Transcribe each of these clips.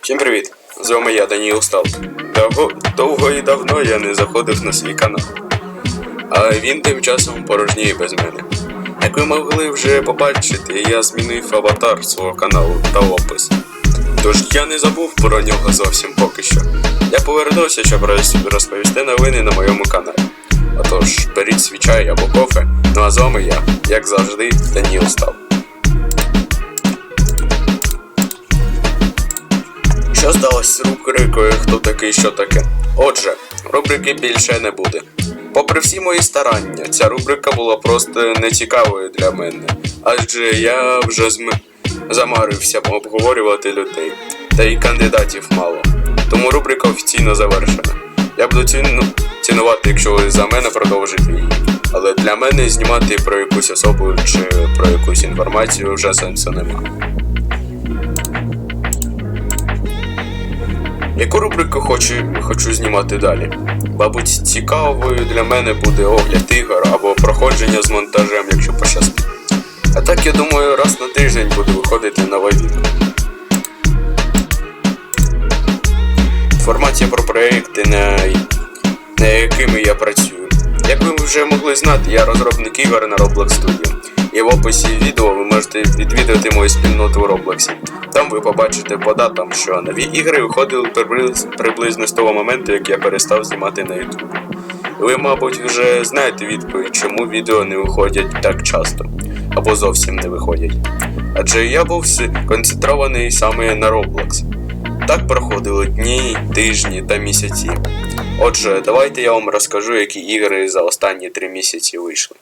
Всім привіт! З вами я, Даніл Стал. Довго, довго і давно я не заходив на свій канал. А він тим часом порожніє без мене. Як ви могли вже побачити, я змінив аватар свого каналу та опис. Тож я не забув про нього зовсім поки що. Я повернувся, щоб розповісти новини на моєму каналі. Отож, беріть свій чай або кофе, ну а з вами я, як завжди, Даніл Стал. Що сталося з Хто такий, що таке? Отже, рубрики більше не буде. Попри всі мої старання, ця рубрика була просто нецікавою для мене, адже я вже зм... замарився обговорювати людей, та й кандидатів мало. Тому рубрика офіційно завершена. Я буду ціну... цінувати, якщо ви за мене продовжите її. Але для мене знімати про якусь особу чи про якусь інформацію вже сенсу немає. Яку рубрику хочу, хочу знімати далі? Мабуть, цікавою для мене буде огляд ігор або проходження з монтажем, якщо пощастить. А так я думаю, раз на тиждень буде виходити нове відео. Інформація про проекти, на, на якими я працюю. Як ви вже могли знати, я розробник ігор на Roblox Studio. І в описі відео ви можете відвідати мою спільноту у Роблоксі. Там ви побачите по датам, що нові ігри виходили приблизно з того моменту, як я перестав знімати на YouTube. Ви, мабуть, вже знаєте відповідь, чому відео не виходять так часто або зовсім не виходять. Адже я був концентрований саме на Roblox. Так проходили дні, тижні та місяці. Отже, давайте я вам розкажу, які ігри за останні три місяці вийшли.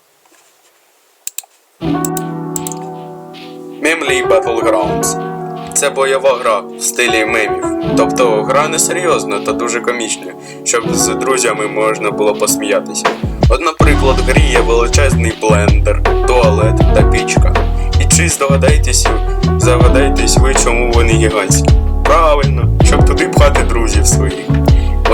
Memley Battlegrounds. Це бойова гра в стилі мемів. Тобто гра не серйозна та дуже комічна, щоб з друзями можна було посміятися. От, наприклад, в грі є величезний блендер, туалет та пічка. І чи здогадаєтесь, здогадаєтесь ви, чому вони гігантські? Правильно, щоб туди пхати друзів своїх.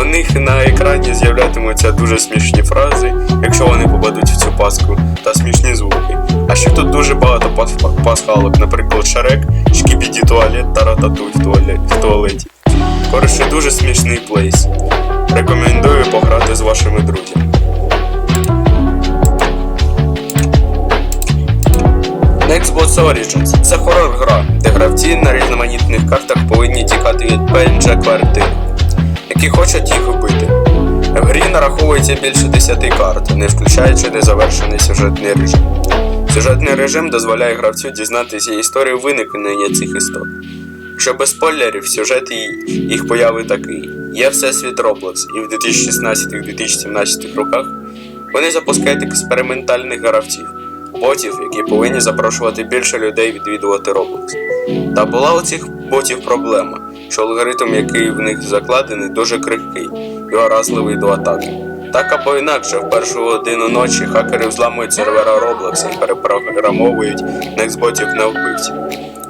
У них на екрані з'являтимуться дуже смішні фрази, якщо вони попадуть в цю паску, та смішні звуки. А ще тут дуже багато пасхалок, наприклад, Шарек, Шкібіді туалет та Рататуй в, туалеті. Коротше, дуже смішний плейс. Рекомендую пограти з вашими друзями. Xbox Origins це хорор-гра, де гравці на різноманітних картах повинні тікати від PNG квартир, які хочуть їх вбити. В грі нараховується більше 10 карт, не включаючи незавершений сюжетний режим. Сюжетний режим дозволяє гравцю дізнатися історію виникнення цих істот. Якщо без спойлерів, сюжет і їх появи такий. Є всесвіт Roblox, і в 2016-2017 роках вони запускають експериментальних гравців, ботів, які повинні запрошувати більше людей відвідувати Roblox. Та була у цих ботів проблема, що алгоритм, який в них закладений, дуже крихкий і уразливий до атаки. Так або інакше, в першу годину ночі хакери взламують сервера Roblox і перепрограмовують нексботів на вбивців.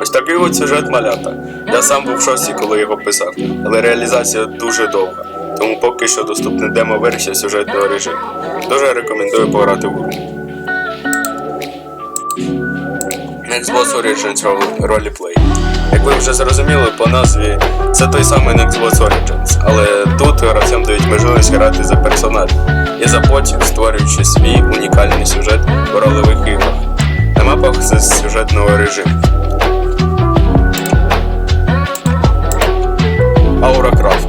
Ось такий от сюжет малята. Я сам був в шоці, коли його писав, але реалізація дуже довга, тому поки що доступна демо-версія сюжетного режиму. Дуже рекомендую пограти в гру. Xbox Origins Roll- Roleplay. Ви вже зрозуміли по назві, це той самий Xbox Origins, але тут гравцям дають можливість грати за персонажів і за ботів, створюючи свій унікальний сюжет у рольових іграх на мапах з сюжетного режиму. Ауrakрафт.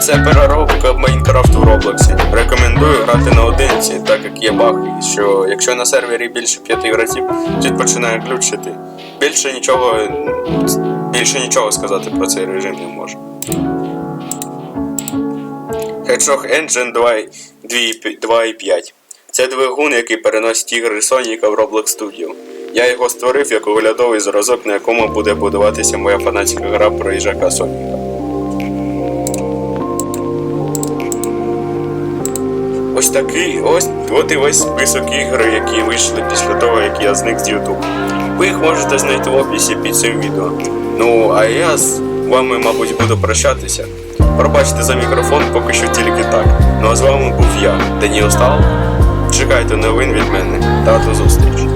Це переробка Майнкрафту в Роблоксі. Рекомендую грати наодинці, так як є баг, що якщо на сервері більше п'яти гравців, тут починає глючити. Більше нічого, більше нічого сказати про цей режим не можу. Hedgehog Engine 2.5. Це двигун, який переносить ігри Соніка в Roblox Studio. Я його створив як оглядовий зразок, на якому буде будуватися моя фанатська гра про їжака Соніка. Ось такий, ось от і весь список ігор, які вийшли після того, як я зник з YouTube. Ви їх можете знайти в описі під цим відео. Ну, а я з вами, мабуть, буду прощатися. Пробачте за мікрофон, поки що тільки так. Ну а з вами був я, Даніл Стал. Чекайте новин від мене та до зустрічі.